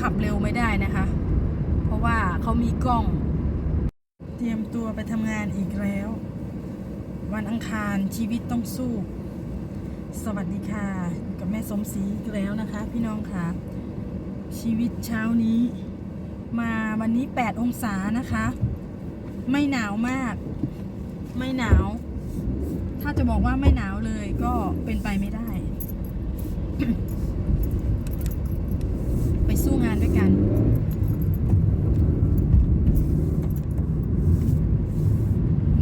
ขับเร็วไม่ได้นะคะ เพราะว่าเขามีกล้อง เตรียมตัวไปทำงานอีกแล้ว วันอังคารชีวิตต้องสู้ สวัสดีค่ะกับแม่สมศรีอีกแล้วนะคะ พี่น้องค่ะ ชีวิตเช้านี้ มาวันนี้ 8 องศานะคะ ไม่หนาวมาก ไม่หนาว ถ้าจะบอกว่าไม่หนาวเลยก็เป็นไปไม่ได้านด้วยกัน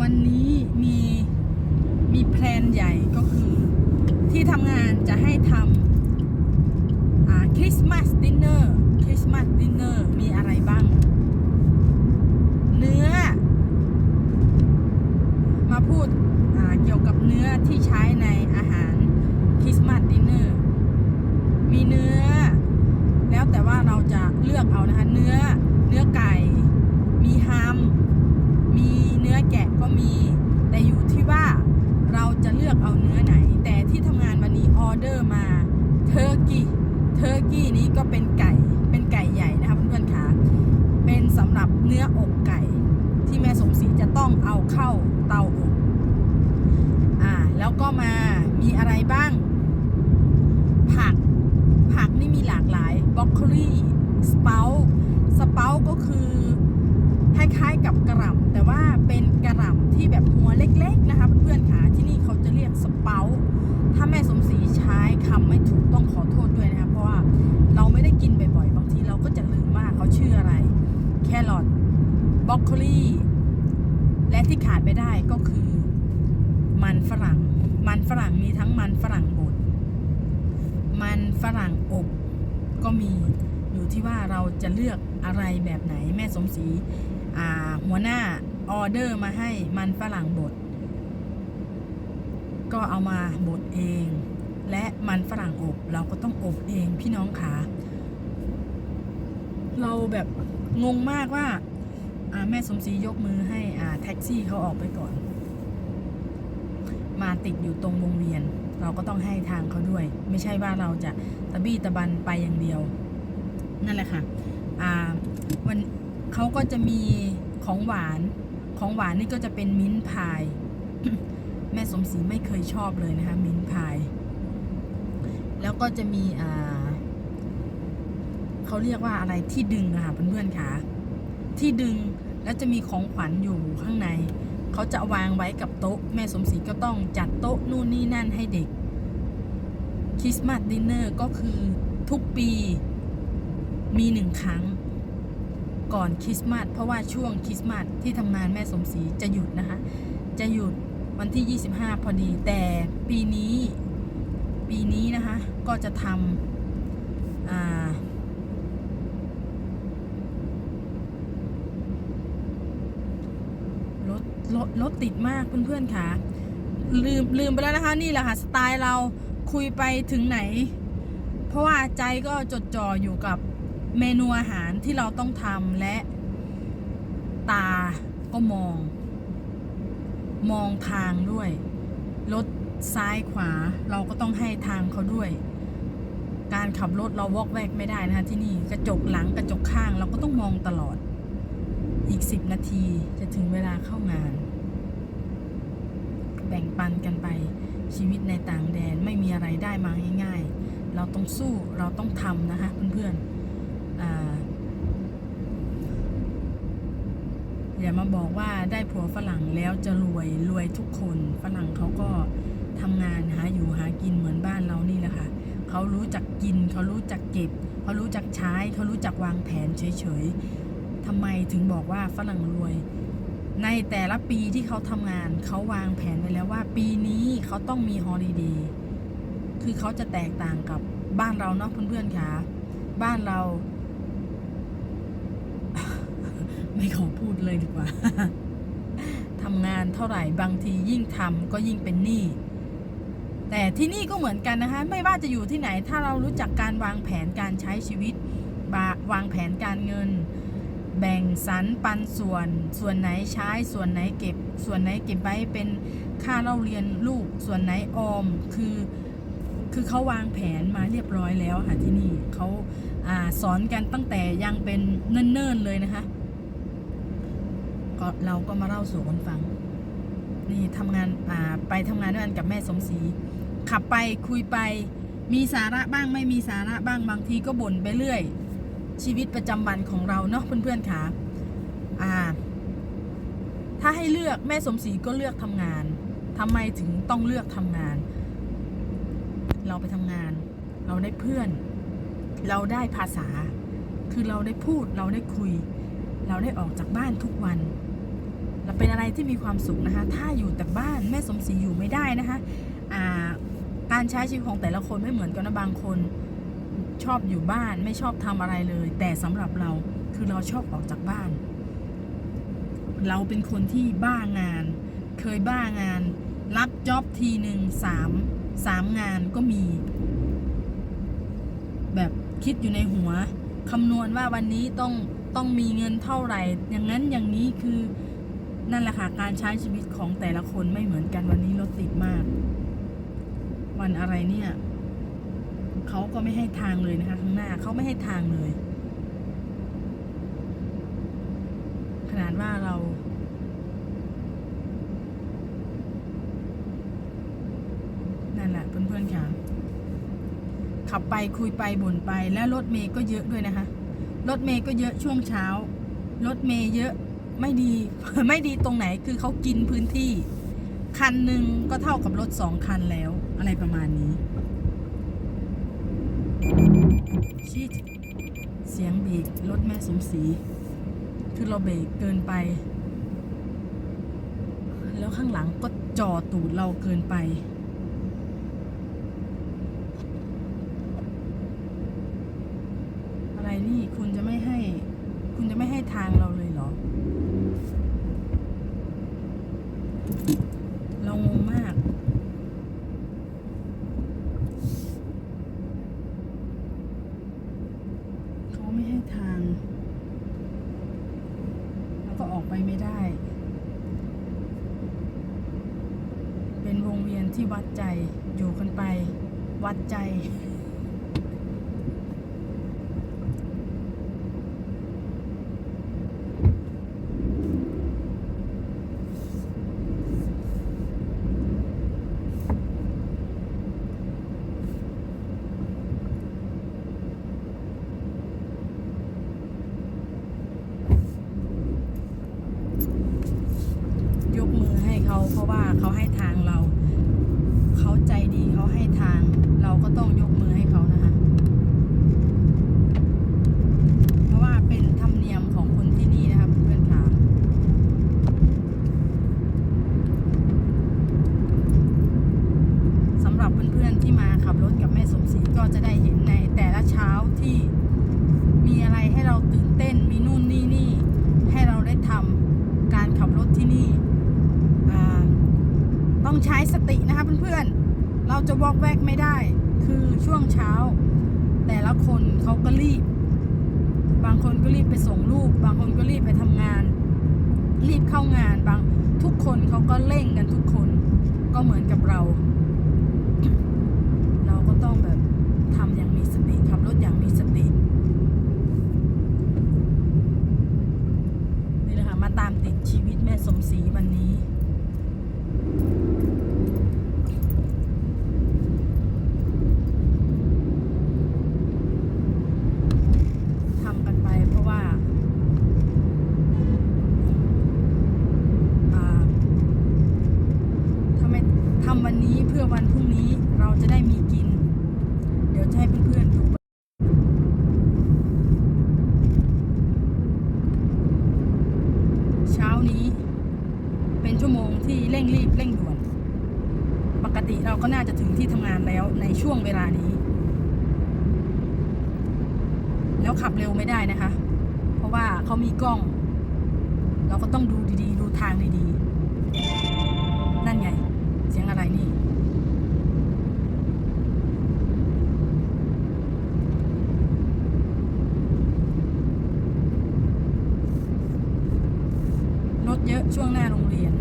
วันนี้มีมีแพลนใหญ่ก็คือ ที่ทำงานจะให้ทำคริสต์มาสดินเนอร์คริสต์มาสดินเนอร์มีอะไรบ้าง เนื้อ มาพูดเกี่ยวกับเนื้อที่ใช้ในอาหารคริสต์มาสดินเนอร์มีเนื้อ แล้วแต่ว่าเราจะ เอานะคะ เนื้อเนื้อไก่ มีฮัมมีเนื้อแกะก็มี แต่อยู่ที่ว่าเราจะเลือกเอาเนื้อไหน แต่ที่ทำงานวันนี้ออเดอร์มาเทอร์กี้เทอร์กี้นี้ก็เป็นไก่เป็นไก่ใหญ่นะคะเพื่อนๆคะเป็นสำหรับเนื้ออกไก่ ที่แม่สมศรีจะต้องเอาเข้าเตาอบอ่าแล้วก็มามีอะไรบ้าง ผักผักนี่มีหลากหลายบรอกโคลี สเปาสเปาก็คือคล้ายๆกับกระหล่ำแต่ว่าเป็นกระหล่ำที่แบบหัวเล็ก ๆ นะคะเพื่อนๆค่ะที่นี่เขาจะเรียกสเปาถ้าแม่สมศรีใช้คำไม่ถูกต้องขอโทษด้วยนะคะเพราะว่าเราไม่ได้กินบ่อยๆบางทีเราก็จะลืมว่าเขาชื่ออะไร แครอทบรอกโคลีและที่ขาดไม่ได้ก็คือมันฝรั่ง มันฝรั่งมีทั้งมันฝรั่งบด มันฝรั่งอบก็มี อยู่ที่ว่าเราจะเลือกอะไรแบบไหนแม่สมศรีหัวหน้าออเดอร์มาให้มันฝรั่งบด ก็เอามาบดเอง และมันฝรั่งอบ เราก็ต้องอบเองพี่น้องขาเราแบบงงมากว่าแม่สมศรียกมือให้แท็กซี่เขาออกไปก่อน มาติดอยู่ตรงวงเวียน เราก็ต้องให้ทางเขาด้วย ไม่ใช่ว่าเราจะตะบี้ตะบันไปอย่างเดียว นั่นแหละค่ะวันเขาก็จะมีของหวานของหวานนี่ก็จะเป็นมิ้นท์พาย แม่สมศรีไม่เคยชอบเลยนะคะมิ้นท์พาย แล้วก็จะมีเขาเรียกว่าอะไรที่ดึงอะค่ะเพื่อนๆค่ะที่ดึงแล้วจะมีของขวัญอยู่ข้างในเขาจะวางไว้กับโต๊ะ แม่สมศรีก็ต้องจัดโต๊ะนู่นนี่นั่นให้เด็กคริสต์มาสดินเนอร์ก็คือทุกปี มีหนึ่งครั้งก่อนคริสต์มาสเพราะว่าช่วงคริสต์มาสที่ทำงานแม่สมศรีจะหยุดนะคะ จะหยุดวันที่ 25 พอดี แต่ปีนี้ปีนี้นะคะ ก็จะทำอ่ารถรถรถติดมากเพื่อนๆค่ะ ลืมลืมไปแล้วนะคะ นี่แหละค่ะ สไตล์เราคุยไปถึงไหน เพราะว่าใจก็จดจ่ออยู่กับ เมนูอาหารที่เราต้องทำและตาก็มอง มองทางด้วยรถซ้ายขวาเราก็ต้องให้ทางเขาด้วย การขับรถเราวอกแวกไม่ได้นะคะที่นี่กระจกหลังกระจกข้างเราก็ต้องมองตลอด อีกสิบนาทีจะถึงเวลาเข้างาน แบ่งปันกันไปชีวิตในต่างแดนไม่มีอะไรได้มาง่ายๆ เราต้องสู้เราต้องทำนะคะเพื่อนๆ อ่า อย่ามาบอกว่าได้ผัวฝรั่งแล้วจะรวยรวยทุกคน ฝรั่งเขาก็ทำงานหาอยู่หากินเหมือนบ้านเรานี่แหละค่ะเขารู้จักกิน เขารู้จักเก็บ เขารู้จักใช้ เขารู้จักวางแผนเฉยๆทำไมถึงบอกว่าฝรั่งรวยในแต่ละปีที่เขาทำงานเขาวางแผนไว้แล้วว่า ปีนี้เขาต้องมีฮอลิเดย์คือเขาจะแตกต่างกับบ้านเราเนาะเพื่อนๆค่ะ บ้านเรา ไม่ขอพูดเลยดีกว่า ทำงานเท่าไหร่บางทียิ่งทำก็ยิ่งเป็นหนี้แต่ที่นี่ก็เหมือนกันนะคะ ไม่ว่าจะอยู่ที่ไหนถ้าเรารู้จักการวางแผนการใช้ชีวิตาวางแผนการเงิน แบ่งสรรปันส่วน ส่วนไหนใช้ส่วนไหนเก็บ ส่วนไหนเก็บไว้เป็นค่าเล่าเรียนลูก ส่วนไหนออมคือคือเขาวางแผนมาเรียบร้อยแล้วค่ะที่นี่เขาอาสอนกันตั้งแต่ยังเป็นเนิ่นๆเลยนะคะ ก็เราก็มาเล่าสู่กันฟัง นี่ทำงานอ่าไปทำงานด้วยกันกับแม่สมศรีขับไปคุยไป มีสาระบ้างไม่มีสาระบ้างบางทีก็บ่นไปเรื่อย ชีวิตประจำวันของเราเนาะเพื่อนๆค่ะอ่า ถ้าให้เลือกแม่สมศรีก็เลือกทำงานทำไมถึงต้องเลือกทำงาน เราไปทำงาน เราได้เพื่อน เราได้ภาษา คือเราได้พูดเราได้คุย เราได้ออกจากบ้านทุกวัน เราเป็นอะไรที่มีความสุขนะคะ ถ้าอยู่แต่บ้านแม่สมศรีอยู่ไม่ได้นะคะาการใช้ชีวิตของแต่ละคนไม่เหมือนกันนะบางคนชอบอยู่บ้านไม่ชอบทำอะไรเลย แต่สำหรับเราคือเราชอบออกจากบ้าน เราเป็นคนที่บ้างาน เคยบ้างาน รับจ็อบทีหนึ่งสามสามงานก็มี แบบคิดอยู่ในหัวคำนวณว่าวันนี้ต้องต้องมีเงินเท่าไหร่ อย่างนั้นอย่างนี้คือ นั่นแหละค่ะ การใช้ชีวิตของแต่ละคนไม่เหมือนกันวันนี้รถติดมาก วันอะไรเนี่ยเขาก็ไม่ให้ทางเลยนะคะ ข้างหน้าเขาไม่ให้ทางเลย ขนาดว่าเรา นั่นแหละเพื่อนๆค่ะ ขับไปคุยไปบ่นไป แล้วรถเมย์ก็เยอะด้วยนะคะ รถเมย์ก็เยอะช่วงเช้า รถเมย์เยอะ ไม่ดีไม่ดีตรงไหนคือเขากินพื้นที่ คันหนึ่งก็เท่ากับรถสองคันแล้ว อะไรประมาณนี้ชิดเสียงเบรกรถแม่สมศรีคือเราเบรกเกินไป แล้วข้างหลังก็จ่อตูดเราเกินไป อะไรนี่คุณจะไม่ให้ คุณจะไม่ให้ทางเราเลยเหรอ เรางงมาก เขาไม่ให้ทาง แล้วก็ออกไปไม่ได้ เป็นวงเวียนที่วัดใจอยู่กันไป วัดใจ ยกมือให้เขา เขาให้ทางเรา เขาใจดีเขาให้ทาง เราก็ต้องยกมือให้เขานะคะ เพราะว่าเป็นธรรมเนียมของคนที่นี่นะคะเพื่อนๆค่ะสำหรับเพื่อนๆที่มาขับรถกับแม่สมศรีก็จะได้เห็นในแต่ละเช้าที่มีอะไรให้เราตื่นเต้น มีนู่นนี่นี่ ให้เราได้ทำการขับรถที่นี่อ่าต้องใช้สตินะคะเพื่อนๆ เราจะวอกแวกไม่ได้ คือช่วงเช้า แต่ละคนเขาก็รีบ บางคนก็รีบไปส่งลูก บางคนก็รีบไปทำงาน รีบเข้างานบางทุกคนเขาก็เร่งกันทุกคน ก็เหมือนกับเรา เราก็ต้องแบบทำอย่างมีสติขับรถอย่างมีสตินี่แหละค่ะมาตามติดชีวิตแม่สมศรีวันนี้ ทำกันไปเพราะว่าอ่าทำไม ทำวันนี้เพื่อวันพรุ่งนี้เราจะได้มีกิน เดี๋ยวจะให้เพื่อนๆดูเช้านี้ เป็นชั่วโมงที่เร่งรีบเร่งด่วน ปกติเราก็น่าจะถึงที่ทำงานแล้วในช่วงเวลานี้ แล้วขับเร็วไม่ได้นะคะ เพราะว่าเขามีกล้อง เราก็ต้องดูดีๆ ดูทางดีๆ นั่นไง เสียงอะไรนี่ รถเยอะช่วงหน้าโรงเรียน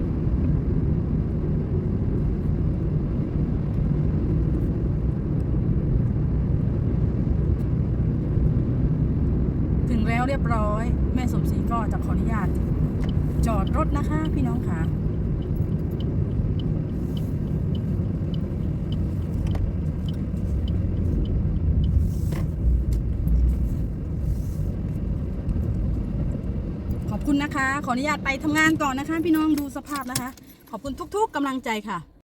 ถึงแล้วเรียบร้อย แม่สมศรีก็จะขออนุญาต จอดรถนะคะ พี่น้องค่ะ นะคะ ขออนุญาตไปทำงานก่อนนะคะ พี่น้องดูสภาพนะคะ ขอบคุณทุก ๆกำลังใจค่ะ